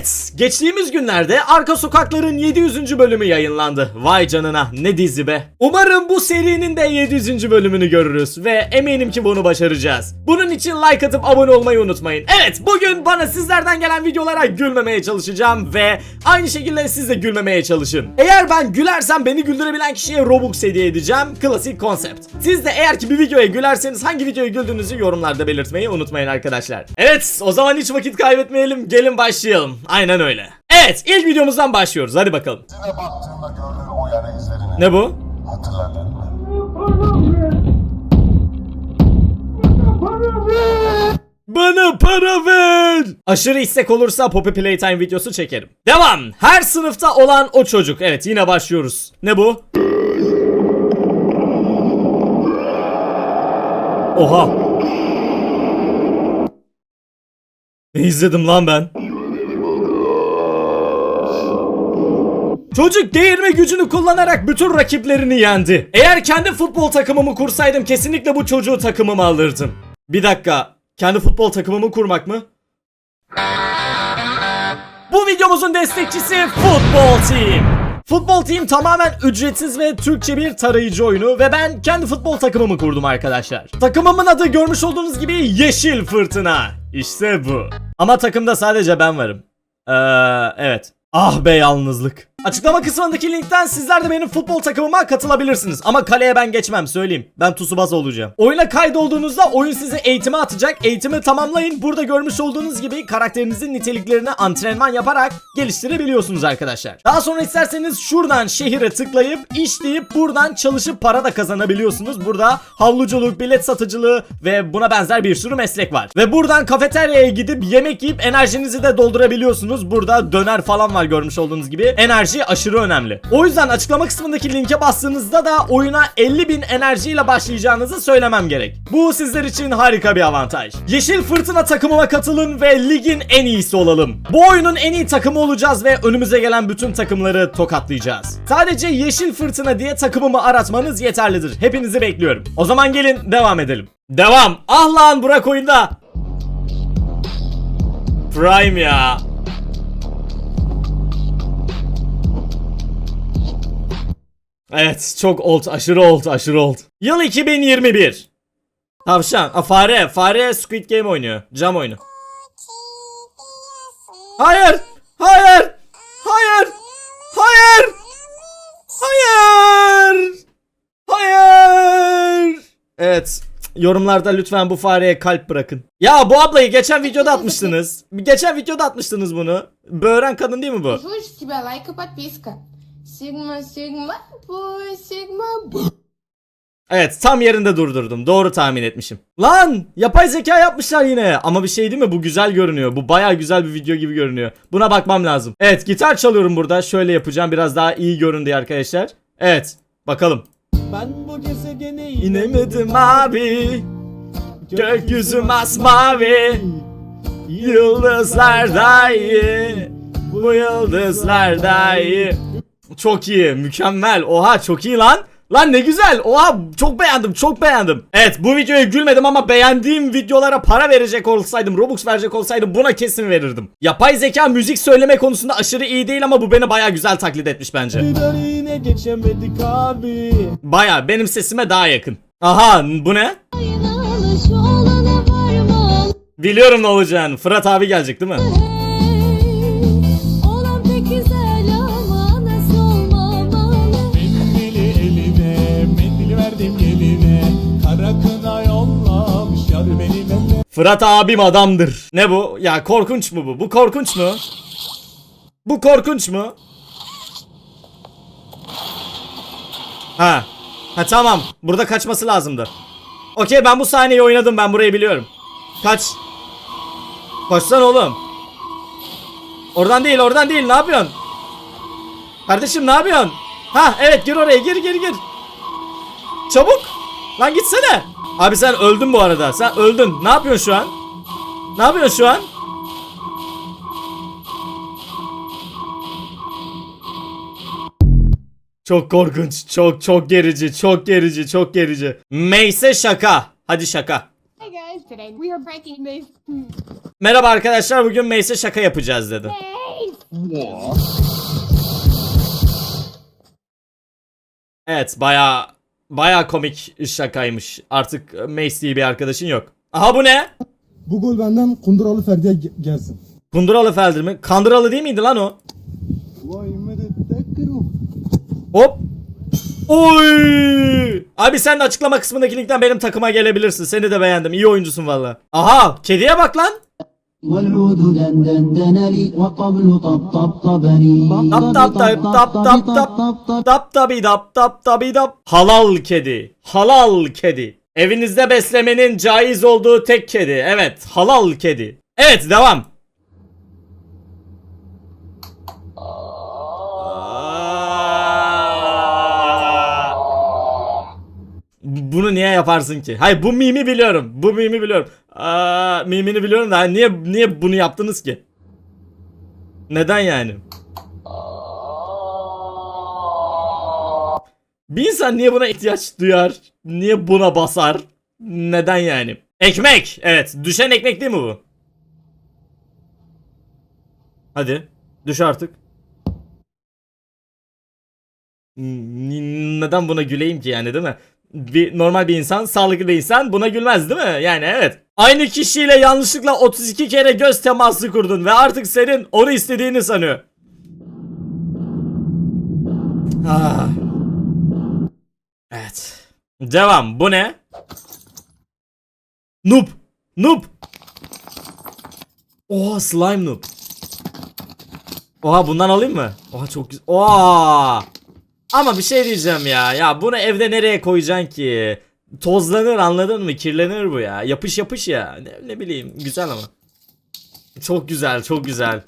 Evet, geçtiğimiz günlerde Arka Sokakların 700. bölümü yayınlandı. Vay canına ne dizi be. Umarım bu serinin de 700. bölümünü görürüz ve eminim ki bunu başaracağız. Bunun için like atıp abone olmayı unutmayın. Evet, bugün bana sizlerden gelen videolara gülmemeye çalışacağım ve aynı şekilde siz de gülmemeye çalışın. Eğer ben gülersem beni güldürebilen kişiye Robux hediye edeceğim. Klasik konsept. Siz de eğer ki bir videoya gülerseniz hangi videoya güldüğünüzü yorumlarda belirtmeyi unutmayın arkadaşlar. Evet, o zaman hiç vakit kaybetmeyelim. Gelin başlayalım. Aynen öyle. Evet, ilk videomuzdan başlıyoruz. Hadi bakalım. Yüzüne baktığında gördüğün o yara izlerini Ne bu? hatırladın mı? Bana para ver. Aşırı istek olursa Poppy Playtime videosu çekerim. Devam. Her sınıfta olan o çocuk. Evet yine başlıyoruz. Ne bu? Oha. Ne izledim lan ben? Çocuk değirme gücünü kullanarak bütün rakiplerini yendi. Eğer kendi futbol takımımı kursaydım kesinlikle bu çocuğu takımıma alırdım. Bir dakika. Kendi futbol takımımı kurmak mı? Bu videomuzun destekçisi Football Team. Football Team tamamen ücretsiz ve Türkçe bir tarayıcı oyunu ve ben kendi futbol takımımı kurdum arkadaşlar. Takımımın adı görmüş olduğunuz gibi Yeşil Fırtına. İşte bu. Ama takımda sadece ben varım. Ee, evet. Ah be yalnızlık. Açıklama kısmındaki linkten sizler de benim futbol takımıma katılabilirsiniz. Ama kaleye ben geçmem söyleyeyim. Ben Tsubasa olacağım. Oyuna kaydolduğunuzda oyun sizi eğitime atacak. Eğitimi tamamlayın. Burada görmüş olduğunuz gibi karakterinizin niteliklerini antrenman yaparak geliştirebiliyorsunuz arkadaşlar. Daha sonra isterseniz şuradan şehire tıklayıp iş deyip buradan çalışıp para da kazanabiliyorsunuz. Burada havluculuk, bilet satıcılığı ve buna benzer bir sürü meslek var. Ve buradan kafeteryaya gidip yemek yiyip enerjinizi de doldurabiliyorsunuz. Burada döner falan var görmüş olduğunuz gibi. Enerji aşırı önemli. O yüzden açıklama kısmındaki linke bastığınızda da oyuna 50.000 enerjiyle başlayacağınızı söylemem gerek. Bu sizler için harika bir avantaj. Yeşil Fırtına takımıma katılın ve ligin en iyisi olalım. Bu oyunun en iyi takımı olacağız ve önümüze gelen bütün takımları tokatlayacağız. Sadece Yeşil Fırtına diye takımımı aratmanız yeterlidir. Hepinizi bekliyorum. O zaman gelin devam edelim. Devam. Ah lan Burak oyunda. Prime ya. Evet çok old aşırı old aşırı old. Yıl 2021. Tavşan. A, fare. Fare Squid Game oynuyor. Cam oyunu. Hayır. Hayır. Hayır. Hayır. Hayır. Hayır. Evet. Yorumlarda lütfen bu fareye kalp bırakın. Ya bu ablayı geçen videoda atmıştınız. Geçen videoda atmıştınız bunu. Böğren kadın değil mi bu? Жуть с тебя лайк и подписка. Sigma sigma boy sigma boy. Evet tam yerinde durdurdum. Doğru tahmin etmişim. Lan yapay zeka yapmışlar yine. Ama bir şey değil mi? Bu güzel görünüyor. Bu baya güzel bir video gibi görünüyor. Buna bakmam lazım. Evet gitar çalıyorum burada. Şöyle yapacağım biraz daha iyi görün diye arkadaşlar. Evet bakalım. Ben bu gezegene inemedim abi. Gökyüzü masmavi. Yıldızlar da iyi. Bu yıldızlar da iyi. Çok iyi, mükemmel. Oha çok iyi lan. Lan ne güzel. Oha çok beğendim, çok beğendim. Evet bu videoya gülmedim ama beğendiğim videolara para verecek olsaydım, Robux verecek olsaydım buna kesin verirdim. Yapay zeka müzik söyleme konusunda aşırı iyi değil ama bu beni baya güzel taklit etmiş bence. Baya benim sesime daha yakın. Aha bu ne? Biliyorum ne olacağını. Fırat abi gelecek değil mi? Fırat abim adamdır. Ne bu? Ya korkunç mu bu? Bu korkunç mu? Bu korkunç mu? Ha. Ha tamam. Burada kaçması lazımdı. Okey ben bu sahneyi oynadım. Ben burayı biliyorum. Kaç. Koşsan oğlum. Oradan değil oradan değil. Ne yapıyorsun? Kardeşim ne yapıyorsun? Ha evet gir oraya gir gir gir. Çabuk. Lan gitsene. Abi sen öldün bu arada. Sen öldün. Ne yapıyorsun şu an? Ne yapıyorsun şu an? Çok korkunç, çok çok gerici, çok gerici, çok gerici. Meyse şaka. Hadi şaka. Hey guys, today we are pranking this. Merhaba arkadaşlar, bugün Meyse şaka yapacağız dedi. Hey, Evet baya baya komik şakaymış. Artık Mace diye bir arkadaşın yok. Aha bu ne? Bu gol benden Kunduralı Ferdi'ye ge- gelsin. Kunduralı Feldir mi? Kandıralı değil miydi lan o? Vay. Hop. Oy! Abi sen de açıklama kısmındaki linkten benim takıma gelebilirsin. Seni de beğendim. İyi oyuncusun valla. Aha, kediye bak lan. والعود دندن لي والطبل طبطبني Tap tap tap tap tap tap tap tabi tap tap tabi tap. Halal kedi. Halal kedi. Evinizde beslemenin caiz olduğu tek kedi. Evet, halal kedi. Evet, devam. Bunu niye yaparsın ki? Hayır bu mimi biliyorum. Bu mimi biliyorum. Aa, mimini biliyorum da niye niye bunu yaptınız ki? Neden yani? Bir insan niye buna ihtiyaç duyar? Niye buna basar? Neden yani? Ekmek. Evet. Düşen ekmek değil mi bu? Hadi. Düş artık. N- Neden buna güleyim ki yani değil mi? Bir, normal bir insan, sağlıklı bir insan buna gülmez değil mi? Yani evet. Aynı kişiyle yanlışlıkla 32 kere göz teması kurdun ve artık senin onu istediğini sanıyor. Ah. Evet. Devam. Bu ne? Noob. Noob. Oha slime noob. Oha bundan alayım mı? Oha çok güzel. Oha. Ama bir şey diyeceğim ya. Ya bunu evde nereye koyacaksın ki? Tozlanır anladın mı? Kirlenir bu ya. Yapış yapış ya. Ne, ne bileyim. Güzel ama. Çok güzel, çok güzel.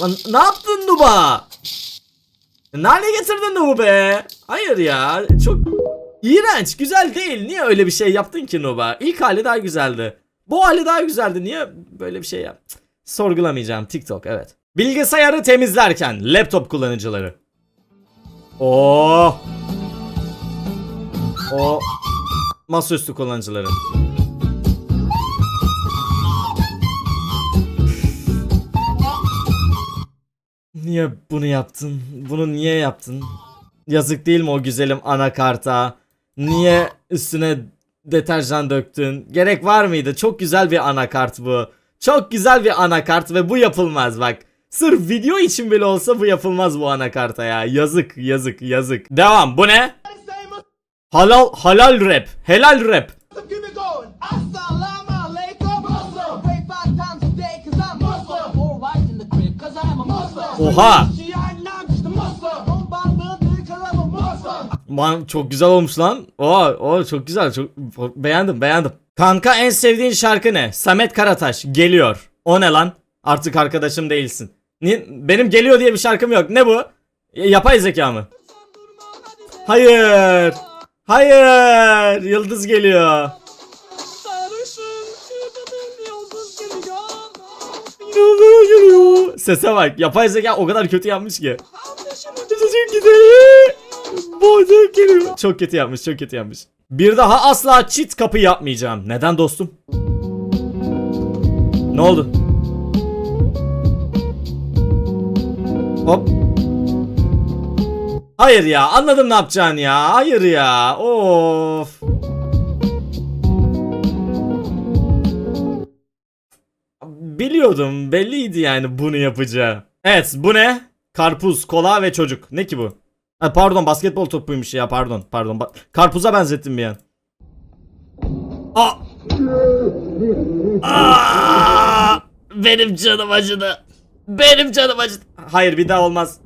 Lan ne yaptın Nuba? Ne hale getirdin Nubu be? Hayır ya. Çok iğrenç. Güzel değil. Niye öyle bir şey yaptın ki Nuba? İlk hali daha güzeldi. Bu hali daha güzeldi. Niye böyle bir şey yap? Cık, Sorgulamayacağım. TikTok evet. Bilgisayarı temizlerken laptop kullanıcıları. Oo. O masaüstü kullanıcıları. Niye bunu yaptın? Bunu niye yaptın? Yazık değil mi o güzelim anakarta? Niye üstüne deterjan döktün? Gerek var mıydı? Çok güzel bir anakart bu. Çok güzel bir anakart ve bu yapılmaz bak. Sırf video için bile olsa bu yapılmaz bu anakarta ya. Yazık, yazık, yazık. Devam. Bu ne? Halal halal rap. Helal rap. Oha. Man çok güzel olmuş lan. Oo, o çok güzel. Çok beğendim, beğendim. Kanka en sevdiğin şarkı ne? Samet Karataş geliyor. O ne lan? Artık arkadaşım değilsin. Ni- Benim geliyor diye bir şarkım yok. Ne bu? Yapay zeka mı? Hayır. Hayır. Yıldız geliyor. Yıldız. Sese bak. Yapay zeka o kadar kötü yapmış ki. Çok kötü yapmış, çok kötü yapmış. Bir daha asla çit kapı yapmayacağım. Neden dostum? Ne oldu? Hop. Hayır ya, anladım ne yapacağını ya. Hayır ya. Of. Biliyordum, belliydi yani bunu yapacağı. Evet, bu ne? Karpuz, kola ve çocuk. Ne ki bu? Ha, pardon basketbol topuymuş ya pardon pardon. Ba- Karpuza benzettim bir an. Aa! Aa! Benim canım acıdı. Benim canım acıdı. Hayır bir daha olmaz.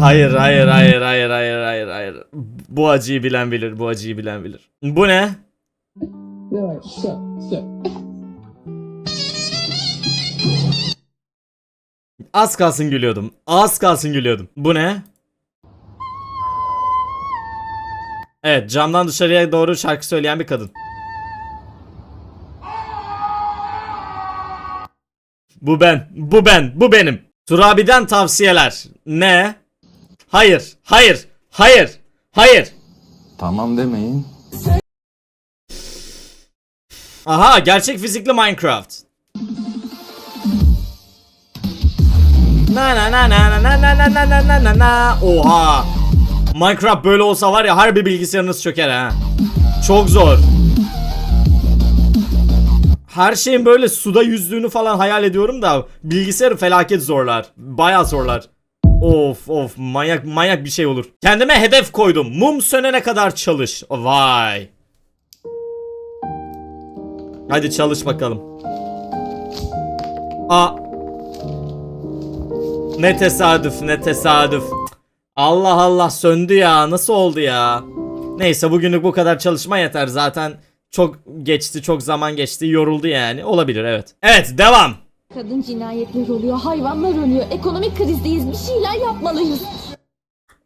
Hayır hayır hayır hayır hayır hayır hayır. Bu acıyı bilen bilir bu acıyı bilen bilir. Bu ne? Az kalsın gülüyordum. Az kalsın gülüyordum. Bu ne? Evet camdan dışarıya doğru şarkı söyleyen bir kadın. Bu ben. Bu ben. Bu benim. Turabi'den tavsiyeler. Ne? Hayır. Hayır. Hayır. Hayır. Tamam demeyin. Aha gerçek fizikli Minecraft. Na na na na na na na na na na na na Oha. Minecraft böyle olsa var ya harbi bilgisayarınız çöker ha. Çok zor. Her şeyin böyle suda yüzdüğünü falan hayal ediyorum da bilgisayarı felaket zorlar. Bayağı zorlar. Of of manyak manyak bir şey olur. Kendime hedef koydum. Mum sönene kadar çalış. Vay. Hadi çalış bakalım. Aa. Ne tesadüf ne tesadüf. Allah Allah söndü ya. Nasıl oldu ya? Neyse bugünlük bu kadar çalışma yeter. Zaten çok geçti, çok zaman geçti. Yoruldu yani. Olabilir evet. Evet devam. Kadın cinayetler oluyor, hayvanlar ölüyor. Ekonomik krizdeyiz. Bir şeyler yapmalıyız.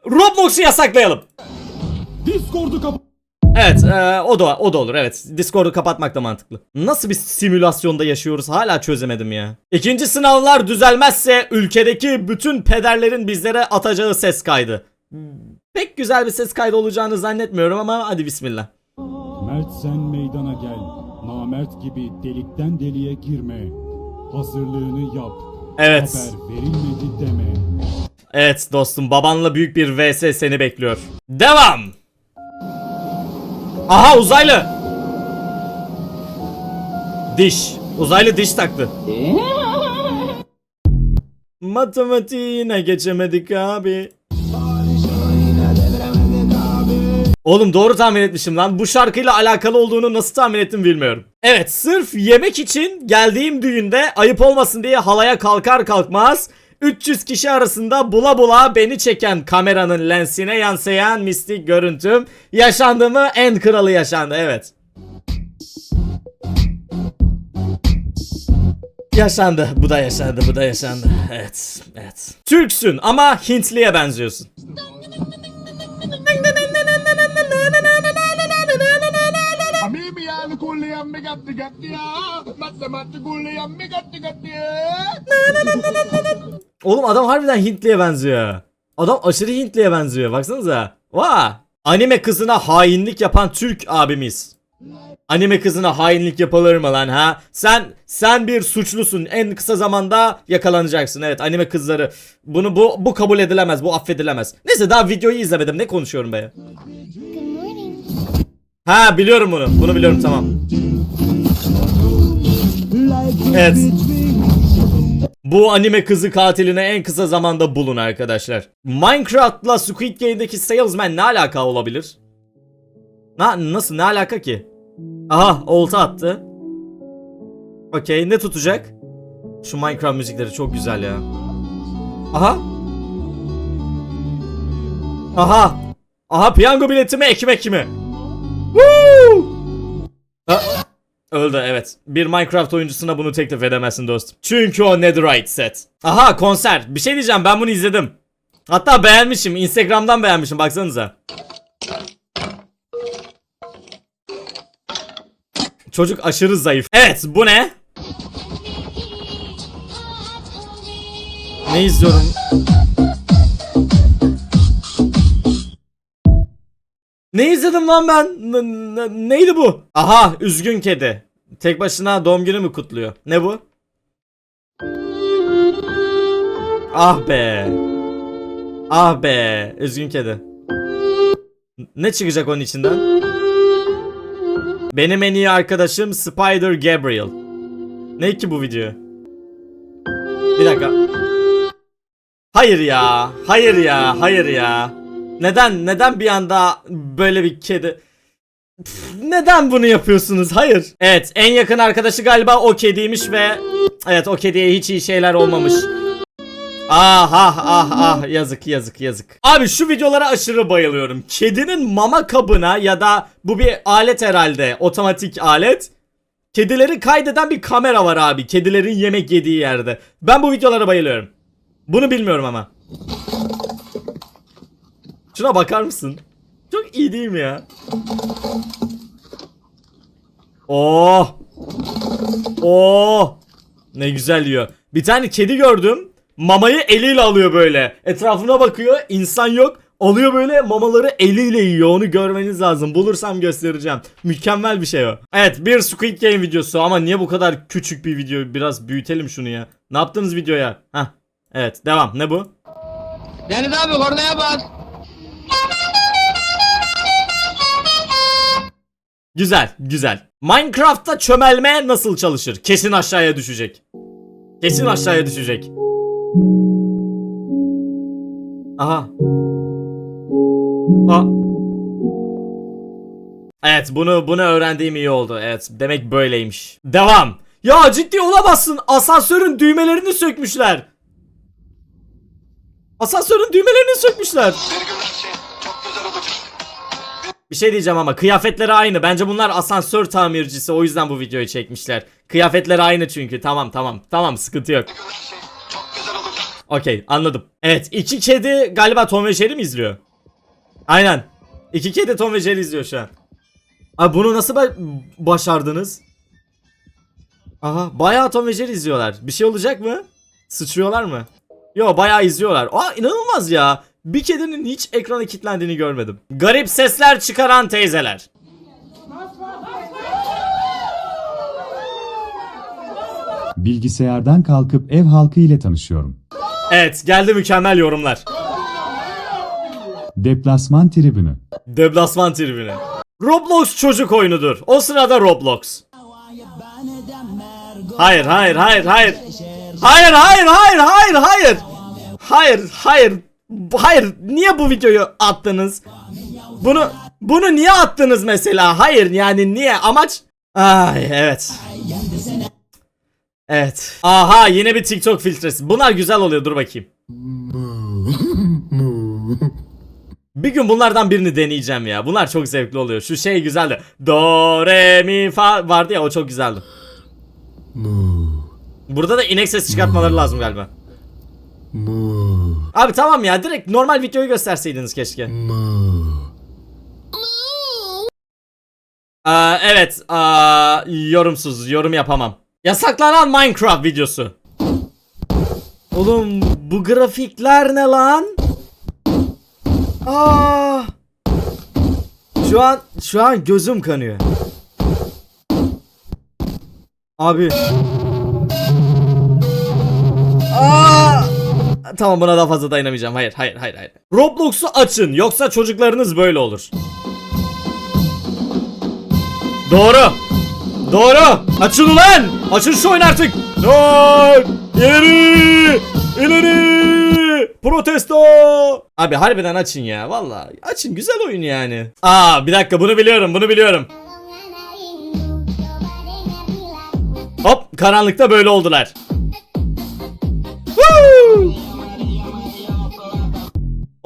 Roblox'u yasaklayalım. Discord'u kapat. Evet e, o da o da olur evet. Discord'u kapatmak da mantıklı. Nasıl bir simülasyonda yaşıyoruz hala çözemedim ya. İkinci sınavlar düzelmezse ülkedeki bütün pederlerin bizlere atacağı ses kaydı. Pek güzel bir ses kaydı olacağını zannetmiyorum ama hadi bismillah. Mert sen meydana gel. Namert gibi delikten deliğe girme. Hazırlığını yap. Evet. Haber verilmedi deme. Evet dostum babanla büyük bir vs seni bekliyor. Devam. Aha uzaylı. Diş. Uzaylı diş taktı. Matematiğine geçemedik abi. Oğlum doğru tahmin etmişim lan. Bu şarkıyla alakalı olduğunu nasıl tahmin ettim bilmiyorum. Evet sırf yemek için geldiğim düğünde ayıp olmasın diye halaya kalkar kalkmaz 300 kişi arasında bula bula beni çeken kameranın lensine yansıyan mistik görüntüm yaşandı mı en kralı yaşandı evet. Yaşandı. Bu da yaşandı. Bu da yaşandı. Evet. Evet. Türksün ama Hintliye benziyorsun. Oğlum adam harbiden Hintliye benziyor. Adam aşırı Hintliye benziyor baksanıza. Va! Anime kızına hainlik yapan Türk abimiz. Anime kızına hainlik yapılır mı lan ha? Sen sen bir suçlusun. En kısa zamanda yakalanacaksın. Evet anime kızları. Bunu bu bu kabul edilemez. Bu affedilemez. Neyse daha videoyu izlemedim. Ne konuşuyorum be? Good morning. Ha biliyorum bunu. Bunu biliyorum tamam. Evet. Bu anime kızı katiline en kısa zamanda bulun arkadaşlar. Minecraft'la Squid Game'deki salesman ne alaka olabilir? Na nasıl ne alaka ki? Aha olta attı. Okey ne tutacak? Şu Minecraft müzikleri çok güzel ya. Aha. Aha. Aha piyango bileti mi ekmek mi? Öldü evet. Bir Minecraft oyuncusuna bunu teklif edemezsin dostum. Çünkü o Netherite set. Aha konser. Bir şey diyeceğim ben bunu izledim. Hatta beğenmişim. Instagram'dan beğenmişim baksanıza. Çocuk aşırı zayıf. Evet bu ne? Ne izliyorum? Ne izledim lan ben? N- neydi bu? Aha üzgün kedi. Tek başına doğum günü mü kutluyor? Ne bu? Ah be. Ah be. Üzgün kedi. Ne çıkacak onun içinden? Benim en iyi arkadaşım Spider Gabriel. Ne ki bu video? Bir dakika. Hayır ya. Hayır ya. Hayır ya. Neden neden bir anda böyle bir kedi Neden bunu yapıyorsunuz? Hayır. Evet, en yakın arkadaşı galiba o kediymiş ve evet o kediye hiç iyi şeyler olmamış. Ah ah ah ah yazık yazık yazık. Abi şu videolara aşırı bayılıyorum. Kedinin mama kabına ya da bu bir alet herhalde otomatik alet. Kedileri kaydeden bir kamera var abi. Kedilerin yemek yediği yerde. Ben bu videolara bayılıyorum. Bunu bilmiyorum ama. Şuna bakar mısın? Çok iyi değil mi ya? Oh. Oh. Ne güzel yiyor. Bir tane kedi gördüm. Mamayı eliyle alıyor böyle. Etrafına bakıyor. insan yok. Alıyor böyle mamaları eliyle yiyor. Onu görmeniz lazım. Bulursam göstereceğim. Mükemmel bir şey o. Evet bir Squid Game videosu ama niye bu kadar küçük bir video? Biraz büyütelim şunu ya. Ne yaptınız videoya? Hah. Evet devam. Ne bu? Deniz abi kornaya bas. Güzel, güzel. Minecraft'ta çömelme nasıl çalışır? Kesin aşağıya düşecek. Kesin aşağıya düşecek. Aha. Aa. Evet, bunu bunu öğrendiğim iyi oldu. Evet, demek böyleymiş. Devam. Ya ciddi olamazsın. Asansörün düğmelerini sökmüşler. Asansörün düğmelerini sökmüşler. Bir şey diyeceğim ama kıyafetleri aynı. Bence bunlar asansör tamircisi. O yüzden bu videoyu çekmişler. Kıyafetleri aynı çünkü. Tamam tamam. Tamam sıkıntı yok. Okey anladım. Evet iki kedi galiba Tom ve Jerry mi izliyor? Aynen. İki kedi Tom ve Jerry izliyor şu an. Abi bunu nasıl ba- başardınız? Aha bayağı Tom ve Jerry izliyorlar. Bir şey olacak mı? Sıçrıyorlar mı? Yo bayağı izliyorlar. Aa inanılmaz ya. Bir kedinin hiç ekrana kilitlendiğini görmedim. Garip sesler çıkaran teyzeler. Bilgisayardan kalkıp ev halkı ile tanışıyorum. Evet geldi mükemmel yorumlar. Deplasman tribünü. Deplasman tribünü. Roblox çocuk oyunudur. O sırada Roblox. Hayır hayır hayır hayır. Hayır hayır hayır hayır hayır. Hayır hayır. Hayır niye bu videoyu attınız? Bunu bunu niye attınız mesela? Hayır yani niye? Amaç Ay evet. Evet. Aha yine bir TikTok filtresi. Bunlar güzel oluyor dur bakayım. Bir gün bunlardan birini deneyeceğim ya. Bunlar çok zevkli oluyor. Şu şey güzeldi. Do, re, mi, fa vardı ya o çok güzeldi. Burada da inek sesi çıkartmaları lazım galiba. Abi tamam ya direkt normal videoyu gösterseydiniz keşke. Aa, evet aa, yorumsuz yorum yapamam. Yasaklanan Minecraft videosu. Oğlum bu grafikler ne lan? Aa! Şu an şu an gözüm kanıyor. Abi. Aa! Tamam buna daha fazla dayanamayacağım. Hayır, hayır, hayır, hayır. Roblox'u açın yoksa çocuklarınız böyle olur. Doğru. Doğru. Açın ulan. Açın şu oyunu artık. Lan. İleri. İleri. Protesto. Abi harbiden açın ya. Vallahi açın güzel oyun yani. Aa bir dakika bunu biliyorum bunu biliyorum. Hop karanlıkta böyle oldular.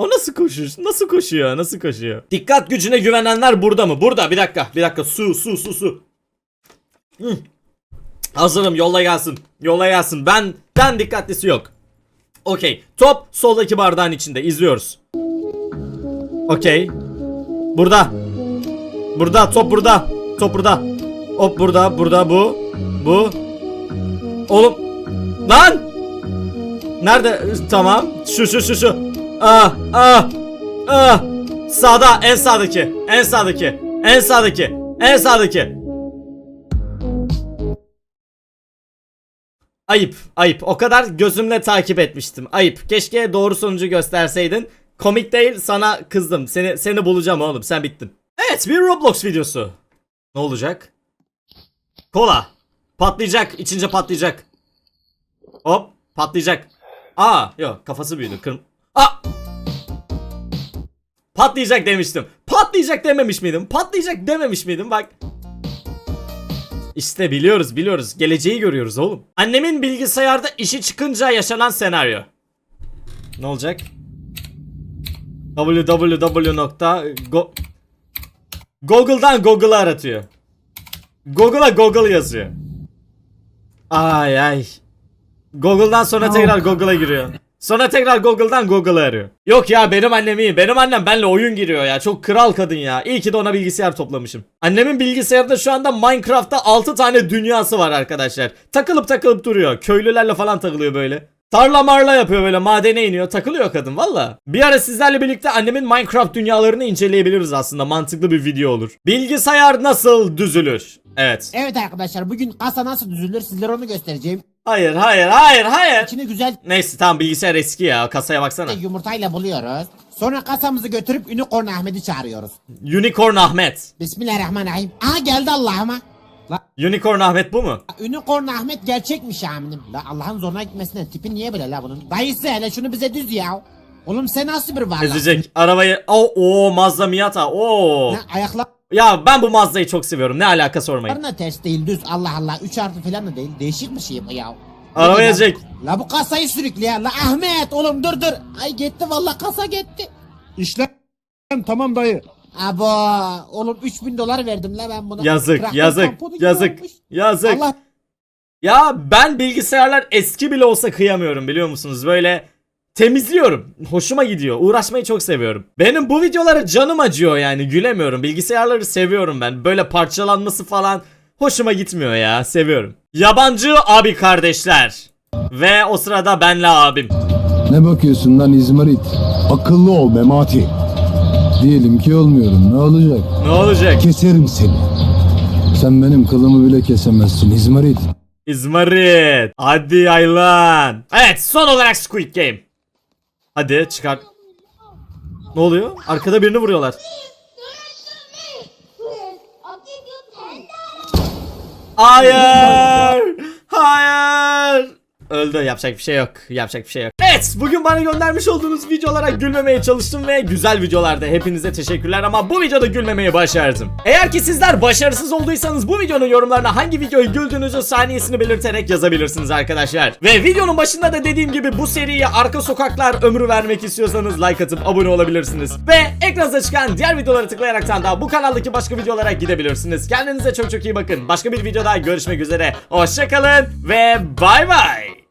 O nasıl koşuyor? Nasıl koşuyor? Nasıl koşuyor? Dikkat gücüne güvenenler burada mı? Burada. Bir dakika. Bir dakika. Su, su, su, su. Hı. Hazırım. Yolla gelsin. Yolla gelsin. Ben ben dikkatlisi yok. Okey. Top soldaki bardağın içinde. İzliyoruz. Okey. Burada. Burada. Top burada. Top burada. Hop burada. Burada. Bu. Bu. Oğlum. Lan. Nerede? Tamam. Şu şu şu şu. Ah ah ah. Sağda en sağdaki. En sağdaki. En sağdaki. En sağdaki. Ayıp, ayıp. O kadar gözümle takip etmiştim. Ayıp. Keşke doğru sonucu gösterseydin. Komik değil, sana kızdım. Seni seni bulacağım oğlum. Sen bittin. Evet, bir Roblox videosu. Ne olacak? Kola. Patlayacak, içince patlayacak. Hop, patlayacak. Aa, yok kafası büyüdü. Kırm Aa! Patlayacak demiştim. Patlayacak dememiş miydim? Patlayacak dememiş miydim? Bak. İşte biliyoruz biliyoruz. Geleceği görüyoruz oğlum. Annemin bilgisayarda işi çıkınca yaşanan senaryo. Ne olacak? www. Google'dan Google'ı aratıyor. Google'a Google yazıyor. Ay ay. Google'dan sonra tekrar Google'a giriyor. Sonra tekrar Google'dan Google'ı arıyor. Yok ya benim annem iyi. Benim annem benle oyun giriyor ya. Çok kral kadın ya. İyi ki de ona bilgisayar toplamışım. Annemin bilgisayarında şu anda Minecraft'ta 6 tane dünyası var arkadaşlar. Takılıp takılıp duruyor. Köylülerle falan takılıyor böyle. Tarla marla yapıyor böyle madene iniyor takılıyor kadın valla. Bir ara sizlerle birlikte annemin Minecraft dünyalarını inceleyebiliriz aslında mantıklı bir video olur. Bilgisayar nasıl düzülür? Evet. Evet arkadaşlar bugün kasa nasıl düzülür sizlere onu göstereceğim. Hayır hayır hayır hayır. İçini güzel Neyse tamam bilgisayar eski ya kasaya baksana. yumurtayla buluyoruz. Sonra kasamızı götürüp Unicorn Ahmet'i çağırıyoruz. Unicorn Ahmet. Bismillahirrahmanirrahim. Aha geldi Allah'ıma. La Unicorn Ahmet bu mu? Unicorn Ahmet gerçekmiş amirim. La Allah'ın zoruna gitmesine tipi niye böyle la bunun? Dayısı hele şunu bize düz ya. Oğlum sen nasıl bir varlık? Ezecek arabayı. Oo, oo Mazda Miata. Oo. Ne ayaklarına Ya ben bu Mazda'yı çok seviyorum. Ne alaka sormayın. ters değil düz Allah Allah. 3 artı falan da değil. Değişik bir şey bu ya. Araba Peki, ezecek. La bu kasayı sürükle ya. La Ahmet oğlum dur dur. Ay gitti valla kasa gitti. İşlem tamam dayı. Abo oğlum 3000 dolar verdim la ben buna. Yazık Traktör yazık tamponu gibi yazık olmuş. yazık. Allah Ya ben bilgisayarlar eski bile olsa kıyamıyorum biliyor musunuz? Böyle temizliyorum. Hoşuma gidiyor. Uğraşmayı çok seviyorum. Benim bu videolara canım acıyor yani. Gülemiyorum. Bilgisayarları seviyorum ben. Böyle parçalanması falan hoşuma gitmiyor ya. Seviyorum. Yabancı abi kardeşler. Ve o sırada benle abim. Ne bakıyorsun lan İzmarit? Akıllı ol Memati. Diyelim ki olmuyorum ne olacak? Ne olacak? Keserim seni. Sen benim kılımı bile kesemezsin İzmarit. İzmarit. Hadi yaylan. Evet son olarak Squid Game. Hadi çıkar. Ne oluyor? Arkada birini vuruyorlar. Hayır. Hayır. Öldü yapacak bir şey yok. Yapacak bir şey yok. Evet bugün bana göndermiş olduğunuz videolara gülmemeye çalıştım ve güzel videolardı. Hepinize teşekkürler ama bu videoda gülmemeyi başardım. Eğer ki sizler başarısız olduysanız bu videonun yorumlarına hangi videoyu güldüğünüzü saniyesini belirterek yazabilirsiniz arkadaşlar. Ve videonun başında da dediğim gibi bu seriye arka sokaklar ömrü vermek istiyorsanız like atıp abone olabilirsiniz. Ve ekranınıza çıkan diğer videoları tıklayaraktan da bu kanaldaki başka videolara gidebilirsiniz. Kendinize çok çok iyi bakın. Başka bir videoda görüşmek üzere. Hoşçakalın ve bay bay.